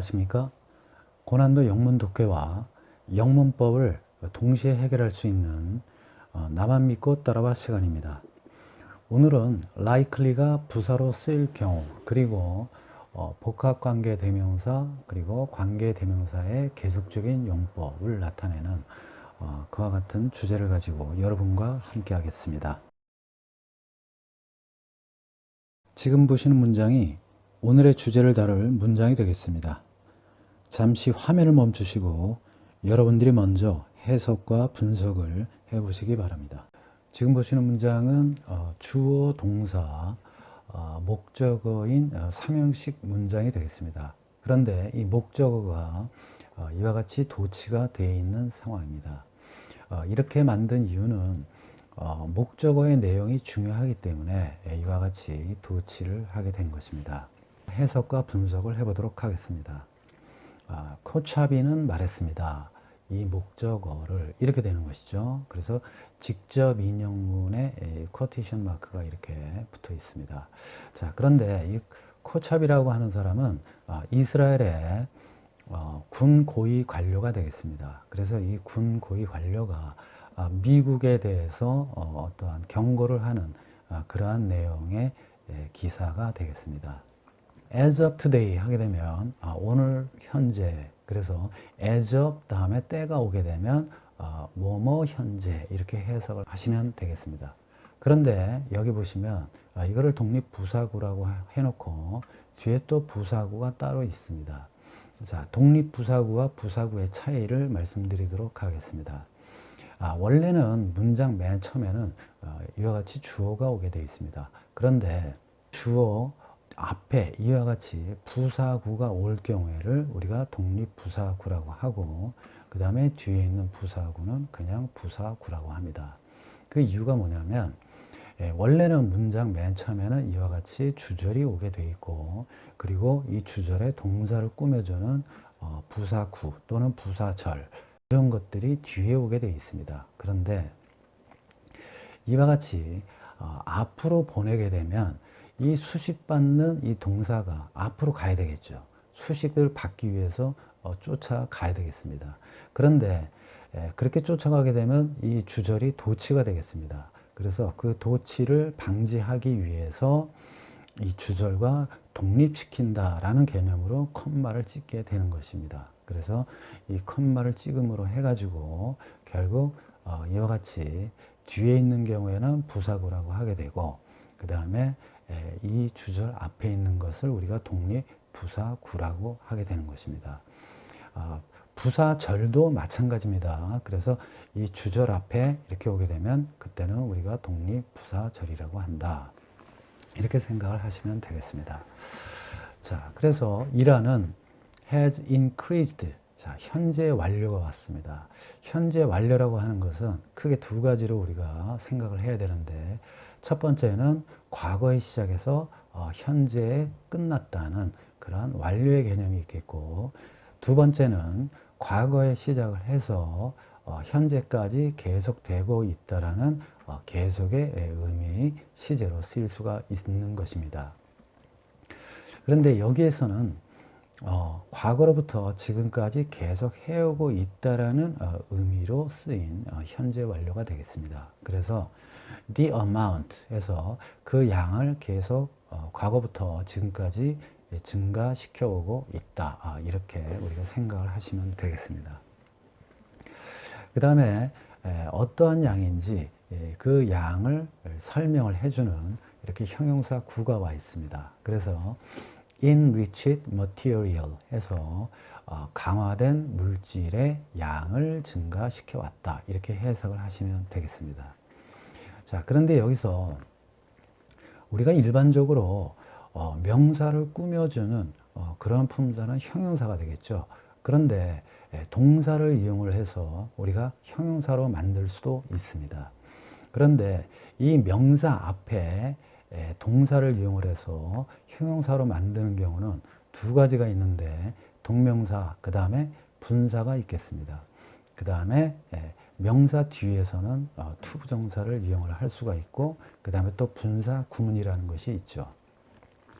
안녕하십니까? 고난도 영문 독해와 영문법을 동시에 해결할 수 있는 어, 나만 믿고 따라와 시간입니다. 오늘은 likely가 부사로 쓰일 경우 그리고 어, 복합관계 대명사 그리고 관계 대명사의 계속적인 용법을 나타내는 어, 그와 같은 주제를 가지고 여러분과 함께 하겠습니다. 지금 보시는 문장이 오늘의 주제를 다룰 문장이 되겠습니다. 잠시 화면을 멈추시고 여러분들이 먼저 해석과 분석을 해보시기 바랍니다. 지금 보시는 문장은 어, 주어, 동사, 어, 목적어인 어, 삼형식 문장이 되겠습니다. 그런데 이 목적어가 어, 이와 같이 도치가 되어 있는 상황입니다. 어, 이렇게 만든 이유는 어, 목적어의 내용이 중요하기 때문에 예, 이와 같이 도치를 하게 된 것입니다. 해석과 분석을 해보도록 하겠습니다. 아, 코차비는 말했습니다. 이 목적어를 이렇게 되는 것이죠. 그래서 직접 인용문에 이 코테이션 마크가 이렇게 붙어 있습니다. 자, 그런데 이 코차비라고 하는 사람은 아, 이스라엘의 어, 군 고위 관료가 되겠습니다. 그래서 이 군 고위 관료가 아, 미국에 대해서 어, 떠한 경고를 하는 아, 그러한 내용의 예, 기사가 되겠습니다. As of today 하게 되면 아, 오늘 현재 그래서 as of 다음에 때가 오게 되면 아, 뭐뭐 현재 이렇게 해석을 하시면 되겠습니다. 그런데 여기 보시면 아, 이거를 독립부사구라고 해놓고 뒤에 또 부사구가 따로 있습니다. 자, 독립부사구와 부사구의 차이를 말씀드리도록 하겠습니다. 아, 원래는 문장 맨 처음에는 어, 이와 같이 주어가 오게 되어 있습니다. 그런데 주어 앞에 이와 같이 부사구가 올 경우에를 우리가 독립부사구라고 하고 그 다음에 뒤에 있는 부사구는 그냥 부사구라고 합니다. 그 이유가 뭐냐면 예, 원래는 문장 맨 처음에는 이와 같이 주절이 오게 돼 있고 그리고 이 주절에 동사를 꾸며주는 어, 부사구 또는 부사절 이런 것들이 뒤에 오게 돼 있습니다. 그런데 이와 같이 어, 앞으로 보내게 되면 이 수식받는 이 동사가 앞으로 가야 되겠죠. 수식을 받기 위해서 어, 쫓아가야 되겠습니다. 그런데 에, 그렇게 쫓아가게 되면 이 주절이 도치가 되겠습니다. 그래서 그 도치를 방지하기 위해서 이 주절과 독립시킨다라는 개념으로 컴마를 찍게 되는 것입니다. 그래서 이 컴마를 찍음으로 해가지고 결국 어, 이와 같이 뒤에 있는 경우에는 부사구라고 하게 되고 그 다음에 이 주절 앞에 있는 것을 우리가 독립 부사구라고 하게 되는 것입니다. 아, 부사절도 마찬가지입니다. 그래서 이 주절 앞에 이렇게 오게 되면 그때는 우리가 독립 부사절이라고 한다. 이렇게 생각을 하시면 되겠습니다. 자, 그래서 이란은 has increased. 자, 현재 완료가 왔습니다. 현재 완료라고 하는 것은 크게 두 가지로 우리가 생각을 해야 되는데 첫 번째는 과거에 시작해서 어, 현재에 끝났다는 그러한 완료의 개념이 있겠고 두 번째는 과거에 시작을 해서 어, 현재까지 계속되고 있다라는 어, 계속의 의미 시제로 쓰일 수가 있는 것입니다. 그런데 여기에서는 어, 과거로부터 지금까지 계속 해오고 있다라는 어, 의미로 쓰인 어, 현재 완료가 되겠습니다. 그래서 the amount에서 그 양을 계속 어, 과거부터 지금까지 증가시켜 오고 있다. 아, 이렇게 우리가 생각을 하시면 되겠습니다. 그 다음에 어떠한 양인지 예, 그 양을 설명을 해주는 이렇게 형용사 구가 와 있습니다. 그래서 enriched material 해서 어, 강화된 물질의 양을 증가시켜 왔다. 이렇게 해석을 하시면 되겠습니다. 자, 그런데 여기서 우리가 일반적으로 어, 명사를 꾸며주는 어, 그러한 품사는 형용사가 되겠죠. 그런데 예, 동사를 이용을 해서 우리가 형용사로 만들 수도 있습니다. 그런데 이 명사 앞에 예, 동사를 이용을 해서 형용사로 만드는 경우는 두 가지가 있는데 동명사 그 다음에 분사가 있겠습니다. 그 다음에 예, 명사 뒤에서는 어, 투부정사를 이용을 할 수가 있고 그 다음에 또 분사 구문이라는 것이 있죠.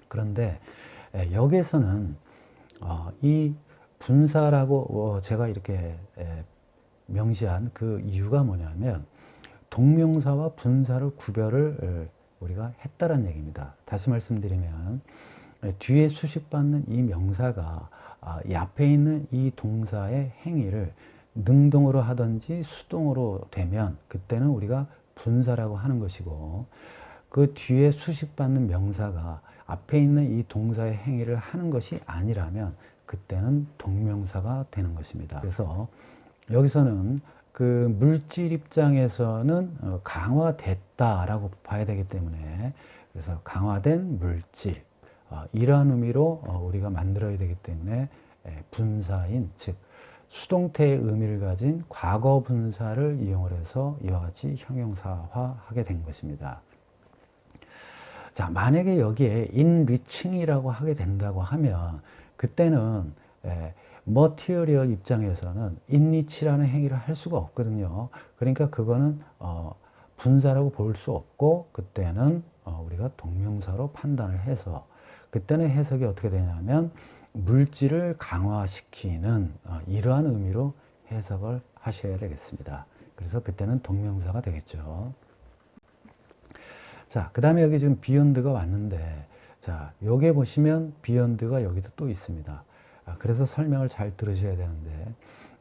그런데 여기에서는 어, 이 분사라고 어, 제가 이렇게 에, 명시한 그 이유가 뭐냐면 동명사와 분사를 구별을 에, 우리가 했다는 얘기입니다. 다시 말씀드리면 에, 뒤에 수식받는 이 명사가 아, 이 앞에 있는 이 동사의 행위를 능동으로 하든지 수동으로 되면 그때는 우리가 분사라고 하는 것이고 그 뒤에 수식받는 명사가 앞에 있는 이 동사의 행위를 하는 것이 아니라면 그때는 동명사가 되는 것입니다. 그래서 여기서는 그 물질 입장에서는 어, 강화됐다라고 봐야 되기 때문에 그래서 강화된 물질 어, 이러한 의미로 어, 우리가 만들어야 되기 때문에 에, 분사인 즉 수동태의 의미를 가진 과거 분사를 이용을 해서 이와 같이 형용사화하게 된 것입니다. 자, 만약에 여기에 enriching이라고 하게 된다고 하면 그때는 에, 머티리얼 입장에서는 enrich라는 행위를 할 수가 없거든요. 그러니까 그거는 어, 분사라고 볼 수 없고 그때는 어, 우리가 동명사로 판단을 해서 그때는 해석이 어떻게 되냐면 물질을 강화시키는 어, 이러한 의미로 해석을 하셔야 되겠습니다. 그래서 그때는 동명사가 되겠죠. 자, 그 다음에 여기 지금 비욘드가 왔는데, 자, 요게 보시면 비욘드가 여기도 또 있습니다. 아, 그래서 설명을 잘 들으셔야 되는데,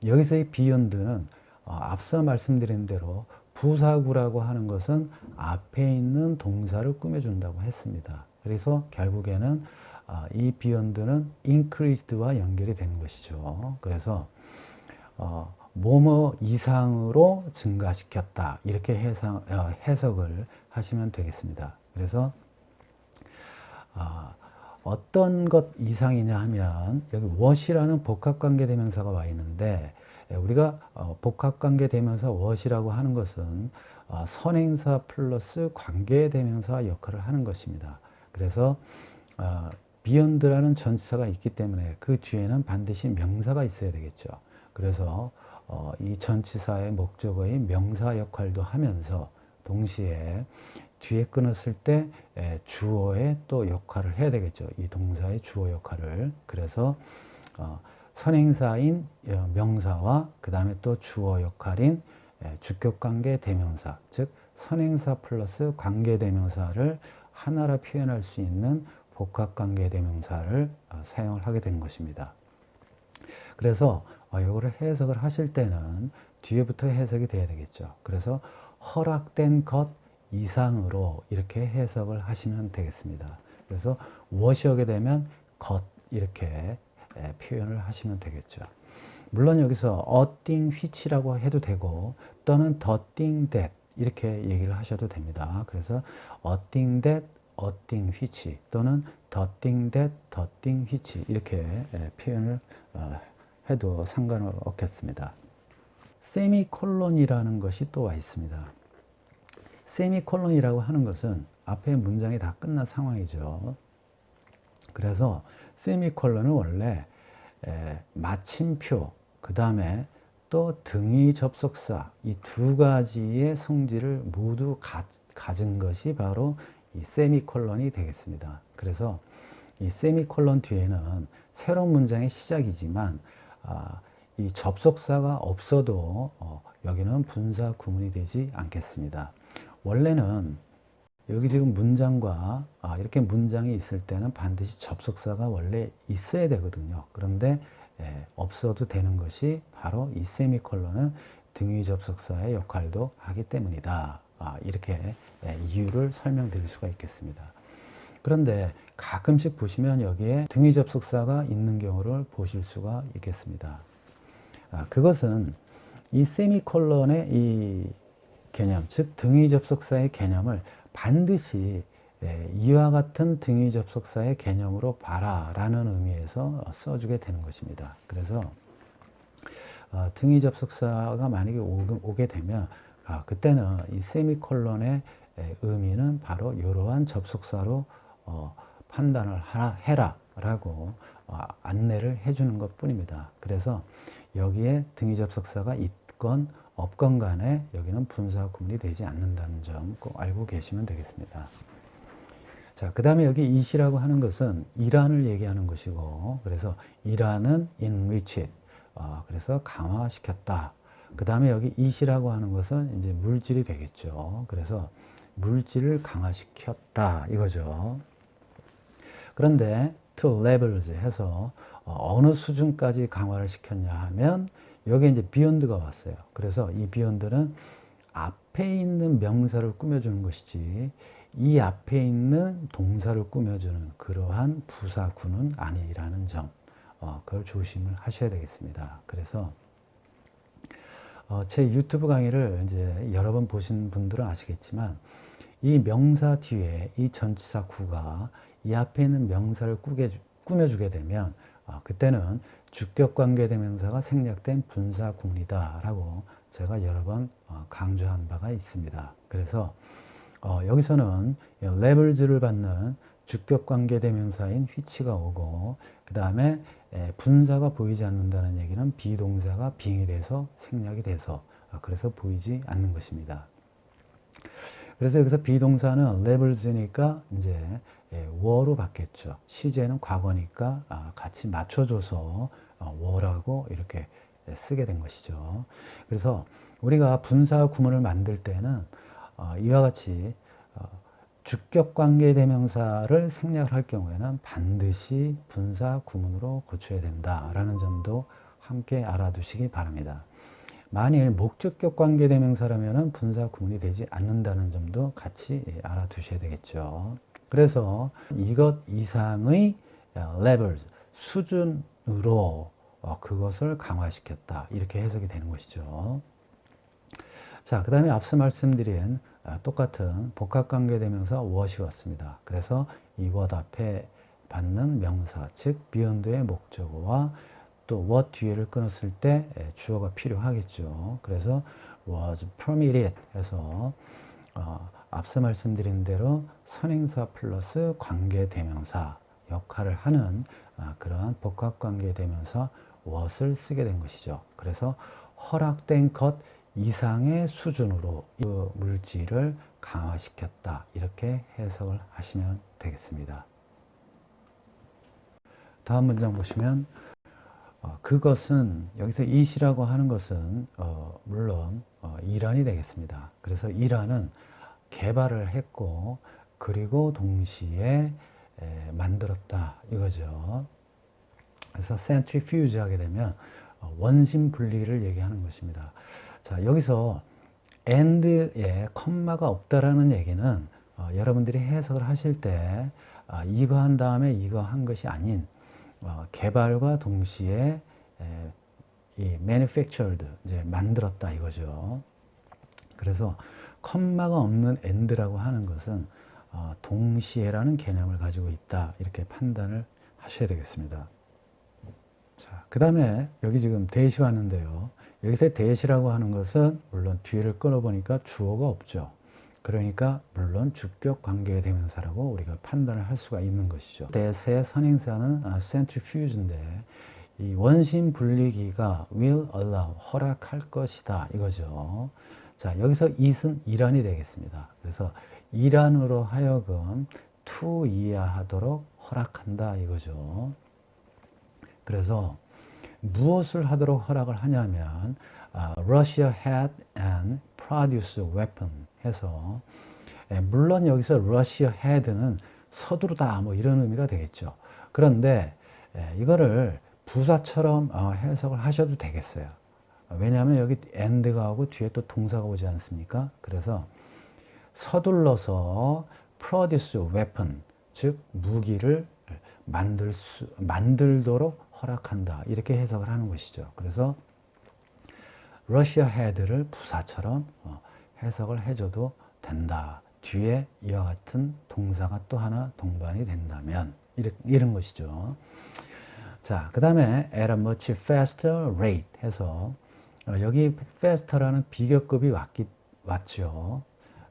여기서의 비욘드는 어, 앞서 말씀드린 대로 부사구라고 하는 것은 앞에 있는 동사를 꾸며준다고 했습니다. 그래서 결국에는 아, 이 비욘드는 increased와 연결이 되는 것이죠. 그래서 어, 뭐뭐 이상으로 증가시켰다 이렇게 해상, 어, 해석을 하시면 되겠습니다. 그래서 어, 어떤 것 이상이냐 하면 여기 what이라는 복합관계 대명사가 와 있는데 예, 우리가 어, 복합관계 대명사 what이라고 하는 것은 어, 선행사 플러스 관계 대명사 역할을 하는 것입니다. 그래서 어, beyond라는 전치사가 있기 때문에 그 뒤에는 반드시 명사가 있어야 되겠죠. 그래서 어, 이 전치사의 목적어의 명사 역할도 하면서 동시에 뒤에 끊었을 때 에, 주어의 또 역할을 해야 되겠죠. 이 동사의 주어 역할을. 그래서 어, 선행사인 어, 명사와 그 다음에 또 주어 역할인 에, 주격관계 대명사, 즉 선행사 플러스 관계 대명사를 하나로 표현할 수 있는 복합관계 대명사를 어, 사용을 하게 된 것입니다. 그래서 어, 이거를 해석을 하실 때는 뒤에부터 해석이 돼야 되겠죠. 그래서 허락된 것 이상으로 이렇게 해석을 하시면 되겠습니다. 그래서 무엇이 오게 되면 것 이렇게 에, 표현을 하시면 되겠죠. 물론 여기서 thing which라고 해도 되고 또는 thing that 이렇게 얘기를 하셔도 됩니다. 그래서 a thing thing which 또는 that, the thing which 이렇게 에, 표현을 어, 해도 상관은 없겠습니다. 세미콜론이라는 것이 또 와 있습니다. 세미콜론이라고 하는 것은 앞에 문장이 다 끝난 상황이죠. 그래서 세미콜론은 원래 에, 마침표, 그 다음에 또 등위 접속사 이 두 가지의 성질을 모두 가, 가진 것이 바로 이 세미콜론이 되겠습니다. 그래서 이 세미콜론 뒤에는 새로운 문장의 시작이지만 아, 이 접속사가 없어도 어, 여기는 분사 구문이 되지 않겠습니다. 원래는 여기 지금 문장과 아, 이렇게 문장이 있을 때는 반드시 접속사가 원래 있어야 되거든요. 그런데 예, 없어도 되는 것이 바로 이 세미콜론은 등위 접속사의 역할도 하기 때문이다. 아, 이렇게 예, 이유를 설명드릴 수가 있겠습니다. 그런데 가끔씩 보시면 여기에 등위 접속사가 있는 경우를 보실 수가 있겠습니다. 아, 그것은 이 세미콜론의 이 개념, 즉 등위 접속사의 개념을 반드시 예, 이와 같은 등위 접속사의 개념으로 봐라라는 의미에서 써주게 되는 것입니다. 그래서 어, 등위 접속사가 만약에 오게 되면 아, 그때는 이 세미콜론의 예, 의미는 바로 이러한 접속사로 어, 판단을 하라, 해라 라고 어, 안내를 해주는 것 뿐입니다. 그래서 여기에 등위 접속사가 있건 없건 간에 여기는 분사 구문이 되지 않는다는 점 꼭 알고 계시면 되겠습니다. 자, 그 다음에 여기 it이라고 하는 것은 이란을 얘기하는 것이고, 그래서 이란은 enrich it. 어, 그래서 강화시켰다. 그 다음에 여기 it이라고 하는 것은 이제 물질이 되겠죠. 그래서 물질을 강화시켰다. 이거죠. 그런데 to levels 해서 어, 어느 수준까지 강화를 시켰냐 하면 여기에 이제 beyond가 왔어요. 그래서 이 beyond는 앞에 있는 명사를 꾸며주는 것이지 이 앞에 있는 동사를 꾸며주는 그러한 부사구는 아니라는 점, 어, 그걸 조심을 하셔야 되겠습니다. 그래서 어, 제 유튜브 강의를 이제 여러 번 보신 분들은 아시겠지만 이 명사 뒤에 이 전치사 구가 이 앞에 있는 명사를 꾸게, 꾸며주게 되면 어, 그때는 주격 관계대명사가 생략된 분사구문이다라고 제가 여러 번 어, 강조한 바가 있습니다. 그래서 어, 여기서는 레벨즈를 받는 주격 관계대명사인 which가 오고 그 다음에 분사가 보이지 않는다는 얘기는 비동사가 빙이 돼서 생략이 돼서 어, 그래서 보이지 않는 것입니다. 그래서 여기서 비동사는 레벨즈니까 이제 예, 워로 바뀌었죠. 시제는 과거니까 아, 같이 맞춰줘서 어, 워라고 이렇게 쓰게 된 것이죠. 그래서 우리가 분사 구문을 만들 때는 어, 이와 같이 어, 주격 관계 대명사를 생략할 경우에는 반드시 분사 구문으로 고쳐야 된다라는 점도 함께 알아두시기 바랍니다. 만일 목적격 관계 대명사라면 분사 구문이 되지 않는다는 점도 같이 예, 알아두셔야 되겠죠. 그래서 이것 이상의 levels 수준으로 어, 그것을 강화시켰다 이렇게 해석이 되는 것이죠. 자, 그 다음에 앞서 말씀드린 아, 똑같은 복합관계대명사 what이 왔습니다. 그래서 이 what 앞에 받는 명사, 즉 beyond의 목적어와 또 what 뒤에를 끊었을 때 주어가 필요하겠죠. 그래서 was permitted 해서 어, 앞서 말씀드린 대로 선행사 플러스 관계대명사 역할을 하는 아, 그러한 복합관계대명사 what을 쓰게 된 것이죠. 그래서 허락된 것 이상의 수준으로 그 물질을 강화시켰다. 이렇게 해석을 하시면 되겠습니다. 다음 문장 보시면 어, 그것은 여기서 이시라고 하는 것은 어, 물론 어, 이란이 되겠습니다. 그래서 이란은 개발을 했고 그리고 동시에 에, 만들었다 이거죠. 그래서 centrifuge 하게 되면 어, 원심 분리를 얘기하는 것입니다. 자, 여기서 and에 컴마가 없다라는 얘기는 어, 여러분들이 해석을 하실 때 아, 이거 한 다음에 이거 한 것이 아닌 어, 개발과 동시에 에, 이 manufactured 이제 만들었다 이거죠. 그래서 컴마가 없는 and라고 하는 것은 어, 동시에라는 개념을 가지고 있다 이렇게 판단을 하셔야 되겠습니다. 자, 그 다음에 여기 지금 대시 왔는데요. 여기서 대시라고 하는 것은 물론 뒤를 끊어보니까 주어가 없죠. 그러니까 물론 주격 관계 대명사라고 우리가 판단을 할 수가 있는 것이죠. 대세 선행사는 아, centrifuge인데 이 원심 분리기가 will allow 허락할 것이다 이거죠. 자 여기서 it은 이란이 되겠습니다. 그래서 이란으로 하여금 to 이해하도록 허락한다 이거죠. 그래서 무엇을 하도록 허락을 하냐면 아, Russia had and produced weapon 해서 예, 물론 여기서 Russia had는 서두르다 뭐 이런 의미가 되겠죠. 그런데 예, 이거를 부사처럼 어, 해석을 하셔도 되겠어요. 왜냐하면 여기 and가 오고 뒤에 또 동사가 오지 않습니까? 그래서 서둘러서 produce weapon 즉 무기를 만들 수 만들도록 허락한다. 이렇게 해석을 하는 것이죠. 그래서 러시아 헤드를 부사처럼 어, 해석을 해줘도 된다. 뒤에 이와 같은 동사가 또 하나 동반이 된다면 이런 것이죠. 자, 그 다음에 at a much faster rate 해서 어, 여기 faster라는 비교급이 왔기, 왔죠.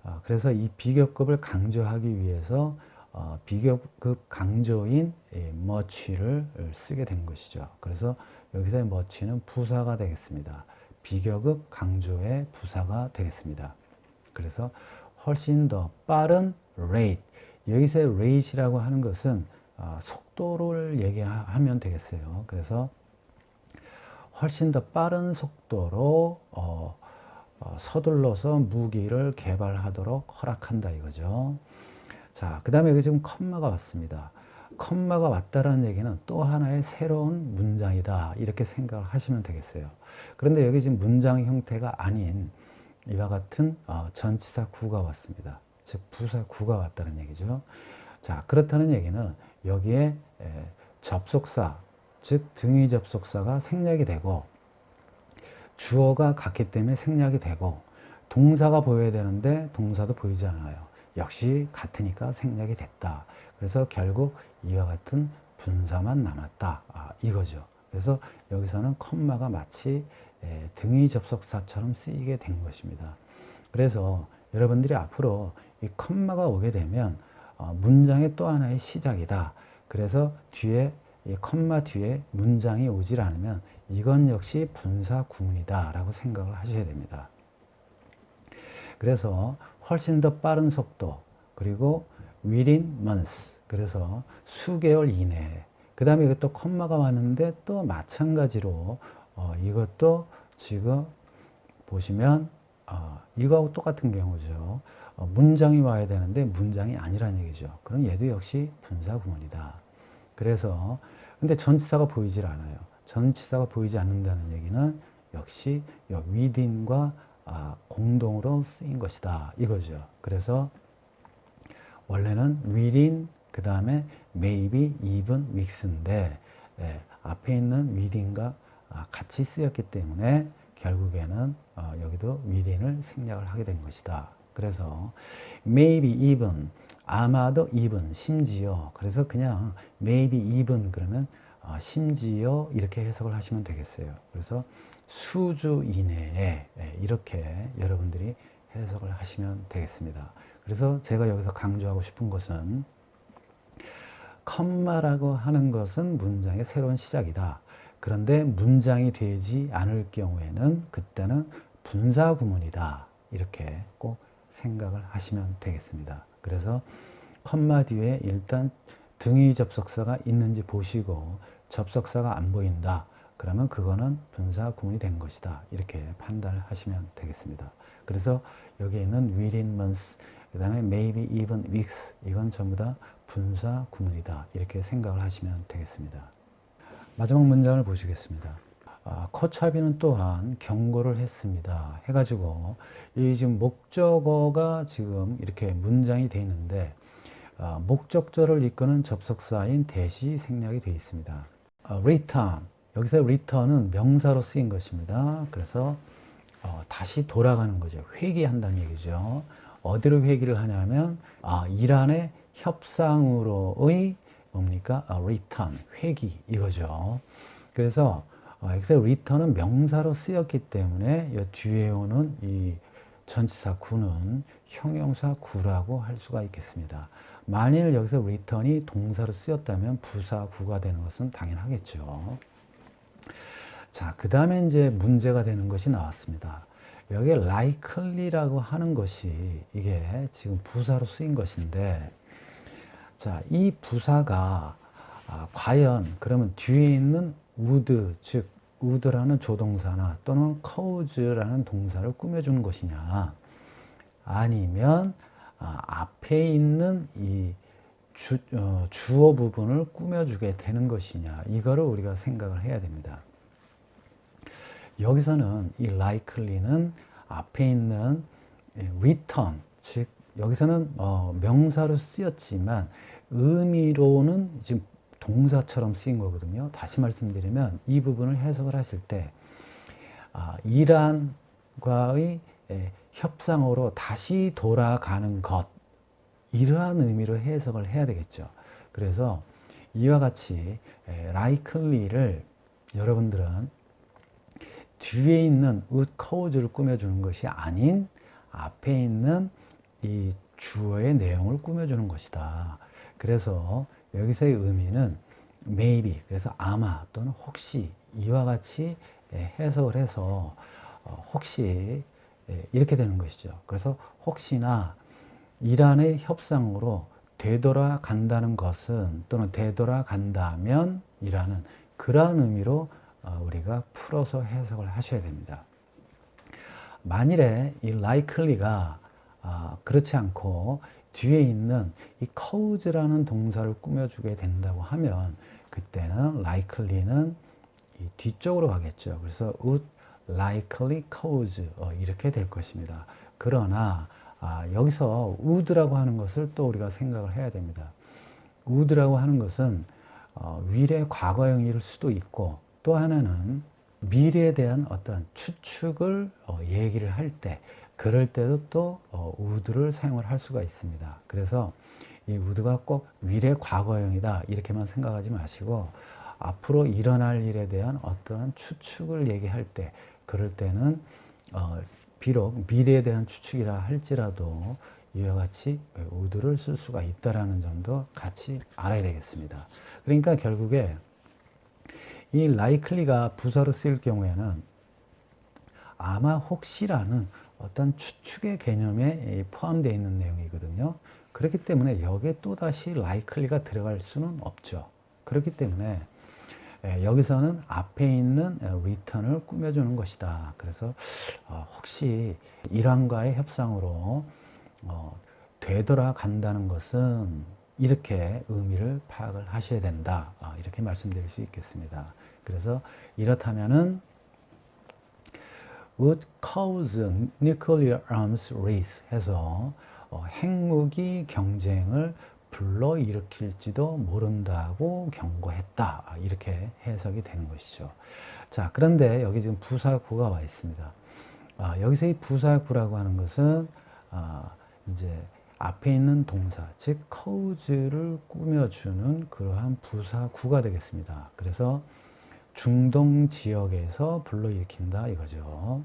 어, 그래서 이 비교급을 강조하기 위해서 어, 비교급 강조인 much를 쓰게 된 것이죠. 그래서 여기서의 much는 부사가 되겠습니다. 비교급 강조의 부사가 되겠습니다. 그래서 훨씬 더 빠른 rate, 여기서의 rate이라고 하는 것은 어, 속도를 얘기하면 되겠어요. 그래서 훨씬 더 빠른 속도로 어, 어, 서둘러서 무기를 개발하도록 허락한다 이거죠. 자, 그 다음에 여기 지금 컴마가 왔습니다. 컴마가 왔다라는 얘기는 또 하나의 새로운 문장이다. 이렇게 생각을 하시면 되겠어요. 그런데 여기 지금 문장 형태가 아닌 이와 같은 어, 전치사 구가 왔습니다. 즉, 부사 구가 왔다는 얘기죠. 자, 그렇다는 얘기는 여기에 에, 접속사, 즉, 등위 접속사가 생략이 되고 주어가 같기 때문에 생략이 되고 동사가 보여야 되는데 동사도 보이지 않아요. 역시 같으니까 생략이 됐다. 그래서 결국 이와 같은 분사만 남았다. 아, 이거죠. 그래서 여기서는 컴마가 마치 에, 등위 접속사처럼 쓰이게 된 것입니다. 그래서 여러분들이 앞으로 이 컴마가 오게 되면 어, 문장의 또 하나의 시작이다. 그래서 뒤에 이 컴마 뒤에 문장이 오질 않으면 이건 역시 분사 구문이다 라고 생각을 하셔야 됩니다. 그래서 훨씬 더 빠른 속도 그리고 within months 그래서 수개월 이내에 그 다음에 이것도 컴마가 왔는데 또 마찬가지로 어, 이것도 지금 보시면 어, 이거하고 똑같은 경우죠. 어, 문장이 와야 되는데 문장이 아니란 얘기죠. 그럼 얘도 역시 분사 구문이다. 그래서 근데 전치사가 보이질 않아요. 전치사가 보이지 않는다는 얘기는 역시 within과 아, 공동으로 쓰인 것이다. 이거죠. 그래서 원래는 within 그 다음에 maybe, even, weeks인데 예, 앞에 있는 within과 아, 같이 쓰였기 때문에 결국에는 어, 여기도 within을 생략을 하게 된 것이다. 그래서 maybe, even, 아마도 even, 심지어 그래서 그냥 maybe, even 그러면 어, 심지어 이렇게 해석을 하시면 되겠어요. 그래서 수주 이내에 예, 이렇게 여러분들이 해석을 하시면 되겠습니다. 그래서 제가 여기서 강조하고 싶은 것은 컴마라고 하는 것은 문장의 새로운 시작이다. 그런데 문장이 되지 않을 경우에는 그때는 분사 구문이다. 이렇게 꼭 생각을 하시면 되겠습니다. 그래서 컴마 뒤에 일단 등위 접속사가 있는지 보시고 접속사가 안 보인다. 그러면 그거는 분사 구문이 된 것이다. 이렇게 판단을 하시면 되겠습니다. 그래서 여기에 있는 within months, 그 다음에 maybe even weeks, 이건 전부 다 분사 구문이다. 이렇게 생각을 하시면 되겠습니다. 마지막 문장을 보시겠습니다. 아, 코차비는 또한 경고를 했습니다. 해가지고 이 지금 목적어가 지금 이렇게 문장이 되어 있는데 아, 목적절을 이끄는 접속사인 대시 생략이 되어 있습니다. 아, return 여기서 return은 명사로 쓰인 것입니다. 그래서 어, 다시 돌아가는 거죠. 회귀한다는 얘기죠. 어디로 회귀를 하냐면 아, 이란의 협상으로의 뭡니까? 아, return, 회귀 이거죠. 그래서 어, 여기서 return은 명사로 쓰였기 때문에 이 뒤에 오는 이 전치사 구는 형용사 구라고 할 수가 있겠습니다. 만일 여기서 return이 동사로 쓰였다면 부사 구가 되는 것은 당연하겠죠. 자, 그 다음에 이제 문제가 되는 것이 나왔습니다. 여기에 likely라고 하는 것이 이게 지금 부사로 쓰인 것인데, 자, 이 부사가 아, 과연 그러면 뒤에 있는 would, 즉 would라는 조동사나 또는 cause라는 동사를 꾸며주는 것이냐, 아니면 아, 앞에 있는 이 주, 어, 주어 부분을 꾸며주게 되는 것이냐, 이거를 우리가 생각을 해야 됩니다. 여기서는 이 likely는 앞에 있는 return, 즉 여기서는 어, 명사로 쓰였지만 의미로는 지금 동사처럼 쓰인 거거든요. 다시 말씀드리면 이 부분을 해석을 하실 때 아, 이란과의 에, 협상으로 다시 돌아가는 것 이러한 의미로 해석을 해야 되겠죠. 그래서 이와 같이 에, likely를 여러분들은 뒤에 있는 would cause를 꾸며주는 것이 아닌 앞에 있는 이 주어의 내용을 꾸며주는 것이다. 그래서 여기서의 의미는 maybe, 그래서 아마 또는 혹시 이와 같이 해석을 해서 어, 혹시 이렇게 되는 것이죠. 그래서 혹시나 이란의 협상으로 되돌아간다는 것은 또는 되돌아간다면 이라는 그러한 의미로 어, 우리가 풀어서 해석을 하셔야 됩니다. 만일에 이 likely가 아, 그렇지 않고 뒤에 있는 이 cause라는 동사를 꾸며주게 된다고 하면 그때는 likely는 이 뒤쪽으로 가겠죠. 그래서 would likely cause 어, 이렇게 될 것입니다. 그러나 아, 여기서 would라고 하는 것을 또 우리가 생각을 해야 됩니다. would라고 하는 것은 어, 미래 과거형일 수도 있고 또 하나는 미래에 대한 어떤 추측을 어, 얘기를 할 때 그럴 때도 또 어, would를 사용을 할 수가 있습니다. 그래서 이 would가 꼭 미래 과거형이다 이렇게만 생각하지 마시고 앞으로 일어날 일에 대한 어떠한 추측을 얘기할 때 그럴 때는 어, 비록 미래에 대한 추측이라 할지라도 이와 같이 would를 쓸 수가 있다라는 점도 같이 알아야 되겠습니다. 그러니까 결국에 이 likely가 부사로 쓰일 경우에는 아마 혹시라는 어떤 추측의 개념에 포함되어 있는 내용이거든요. 그렇기 때문에 여기에 또다시 likely가 들어갈 수는 없죠. 그렇기 때문에 예, 여기서는 앞에 있는 return을 꾸며주는 것이다. 그래서 어, 혹시 이란과의 협상으로 어, 되돌아간다는 것은 이렇게 의미를 파악을 하셔야 된다. 아, 이렇게 말씀드릴 수 있겠습니다. 그래서 이렇다면은 would cause nuclear arms race 해서 어, 핵무기 경쟁을 불러일으킬지도 모른다고 경고했다. 아, 이렇게 해석이 되는 것이죠. 자, 그런데 여기 지금 부사구가 와 있습니다. 아, 여기서 이 부사구라고 하는 것은 아, 이제 앞에 있는 동사, 즉 cause를 꾸며주는 그러한 부사구가 되겠습니다. 그래서 중동 지역에서 불러일으킨다 이거죠.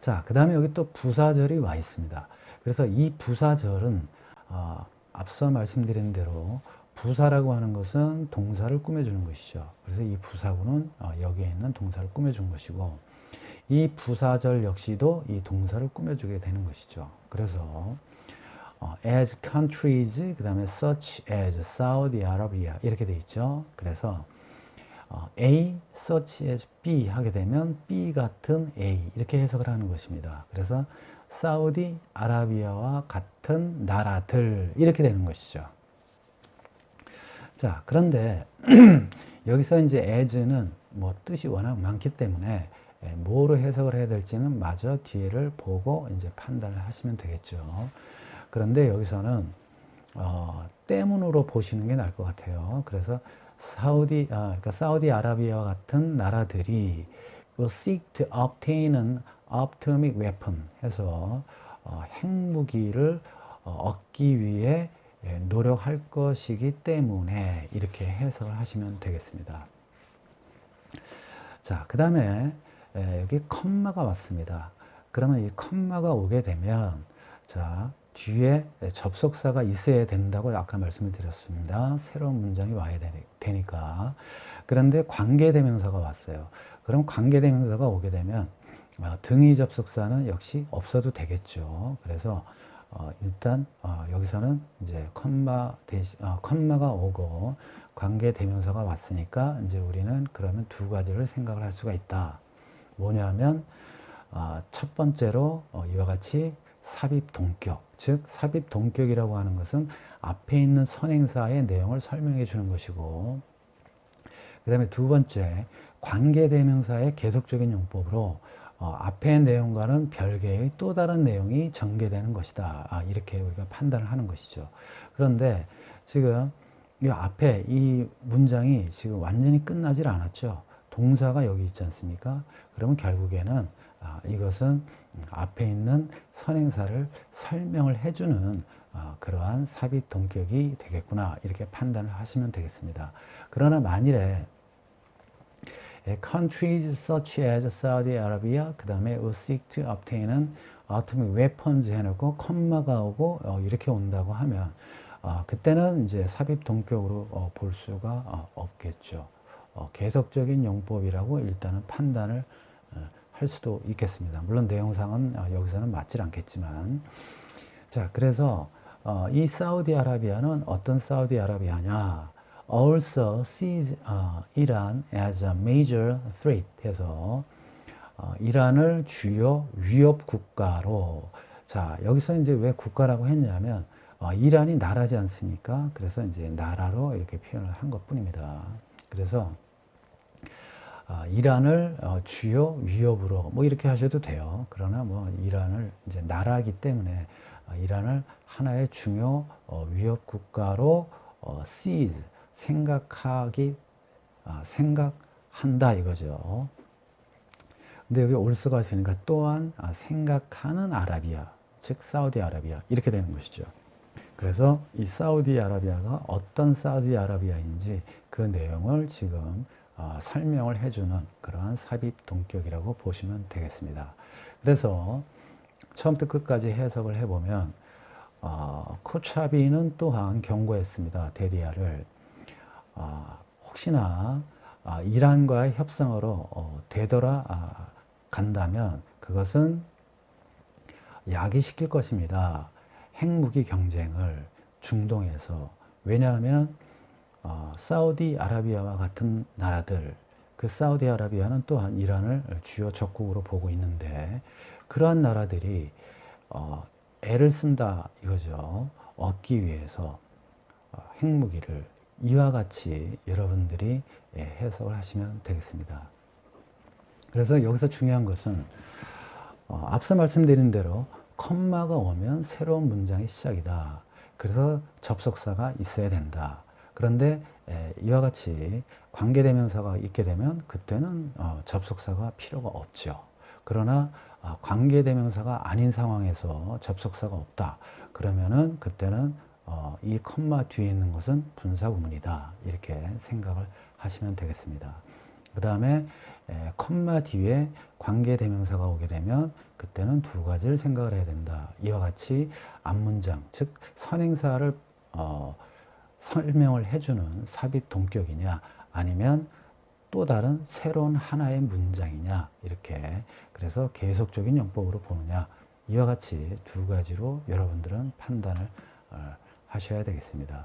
자, 그 다음에 여기 또 부사절이 와 있습니다. 그래서 이 부사절은 어, 앞서 말씀드린 대로 부사라고 하는 것은 동사를 꾸며주는 것이죠. 그래서 이 부사구는 어, 여기에 있는 동사를 꾸며준 것이고 이 부사절 역시도 이 동사를 꾸며주게 되는 것이죠. 그래서 어, as countries 그 다음에 such as Saudi Arabia 이렇게 돼 있죠. 그래서 어, A such as B 하게 되면 B 같은 A 이렇게 해석을 하는 것입니다. 그래서 사우디 아라비아와 같은 나라들 이렇게 되는 것이죠. 자, 그런데 여기서 이제 as는 뭐 뜻이 워낙 많기 때문에 예, 뭐로 해석을 해야 될지는 마저 뒤에를 보고 이제 판단을 하시면 되겠죠. 그런데 여기서는 어, 때문으로 보시는 게 나을 것 같아요. 그래서 사우디, 아, 그러니까 사우디 아라비아와 같은 나라들이 will seek to obtain an atomic weapon 해서 어, 핵무기를 어, 얻기 위해 예, 노력할 것이기 때문에 이렇게 해석을 하시면 되겠습니다. 자, 그 다음에 여기 컴마가 왔습니다. 그러면 이 컴마가 오게 되면 자, 뒤에 접속사가 있어야 된다고 아까 말씀을 드렸습니다. 새로운 문장이 와야 되니까. 그런데 관계대명사가 왔어요. 그럼 관계대명사가 오게 되면 어, 등위 접속사는 역시 없어도 되겠죠. 그래서 어, 일단 어, 여기서는 이제 컴마 컴마가 오고 관계대명사가 왔으니까 이제 우리는 그러면 두 가지를 생각을 할 수가 있다. 뭐냐면 어, 첫 번째로 어, 이와 같이 삽입 동격, 즉 삽입 동격이라고 하는 것은 앞에 있는 선행사의 내용을 설명해 주는 것이고 그 다음에 두 번째 관계대명사의 계속적인 용법으로 어, 앞의 내용과는 별개의 또 다른 내용이 전개되는 것이다. 아, 이렇게 우리가 판단을 하는 것이죠. 그런데 지금 이 앞에 이 문장이 지금 완전히 끝나질 않았죠. 동사가 여기 있지 않습니까? 그러면 결국에는 아, 이것은 앞에 있는 선행사를 설명을 해주는 어, 그러한 삽입 동격이 되겠구나 이렇게 판단을 하시면 되겠습니다. 그러나 만일에 countries such as Saudi Arabia 그 다음에 seek to obtain은 atomic weapons 해놓고 컴마가 오고 어, 이렇게 온다고 하면 어, 그때는 이제 삽입 동격으로 어, 볼 수가 어, 없겠죠. 어, 계속적인 용법이라고 일단은 판단을 어, 할 수도 있겠습니다. 물론 내용상은 어, 여기서는 맞질 않겠지만 자 그래서 어, 이 사우디아라비아는 어떤 사우디아라비아냐? Also sees 어, Iran as a major threat 해서 어, 이란을 주요 위협 국가로 자 여기서 이제 왜 국가라고 했냐면 어, 이란이 나라지 않습니까? 그래서 이제 나라로 이렇게 표현을 한 것뿐입니다. 그래서 아, 이란을 어, 주요 위협으로 뭐 이렇게 하셔도 돼요. 그러나 뭐 이란을 이제 나라이기 때문에 아, 이란을 하나의 중요 어, 위협 국가로 어, seize 생각하기 아, 생각한다 이거죠. 근데 여기 올스가 있으니까 또한 아, 생각하는 아라비아 즉 사우디아라비아 이렇게 되는 것이죠. 그래서 이 사우디아라비아가 어떤 사우디아라비아인지 그 내용을 지금 어, 설명을 해주는 그러한 삽입 동격이라고 보시면 되겠습니다. 그래서 처음부터 끝까지 해석을 해보면 어, 코차비는 또한 경고했습니다. 데리아를 어, 혹시나 아, 이란과의 협상으로 어, 되돌아 아, 간다면 그것은 야기시킬 것입니다. 핵무기 경쟁을 중동에서 왜냐하면 어, 사우디 아라비아와 같은 나라들 그 사우디 아라비아는 또한 이란을 주요 적국으로 보고 있는데 그러한 나라들이 어, 애를 쓴다 이거죠. 얻기 위해서 어, 핵무기를 이와 같이 여러분들이 예, 해석을 하시면 되겠습니다. 그래서 여기서 중요한 것은 어, 앞서 말씀드린 대로 컴마가 오면 새로운 문장이 시작이다. 그래서 접속사가 있어야 된다. 그런데 에, 이와 같이 관계대명사가 있게 되면 그때는 어, 접속사가 필요가 없죠. 그러나 어, 관계대명사가 아닌 상황에서 접속사가 없다. 그러면은 그때는 어, 이 컴마 뒤에 있는 것은 분사구문이다. 이렇게 생각을 하시면 되겠습니다. 그 다음에 컴마 뒤에 관계대명사가 오게 되면 그때는 두 가지를 생각을 해야 된다. 이와 같이 앞문장, 즉 선행사를 어, 설명을 해주는 삽입 동격이냐 아니면 또 다른 새로운 하나의 문장이냐 이렇게 그래서 계속적인 용법으로 보느냐 이와 같이 두 가지로 여러분들은 판단을 어, 하셔야 되겠습니다.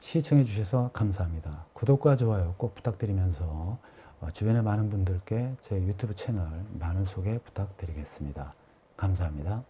시청해 주셔서 감사합니다. 구독과 좋아요 꼭 부탁드리면서 어, 주변의 많은 분들께 제 유튜브 채널 많은 소개 부탁드리겠습니다. 감사합니다.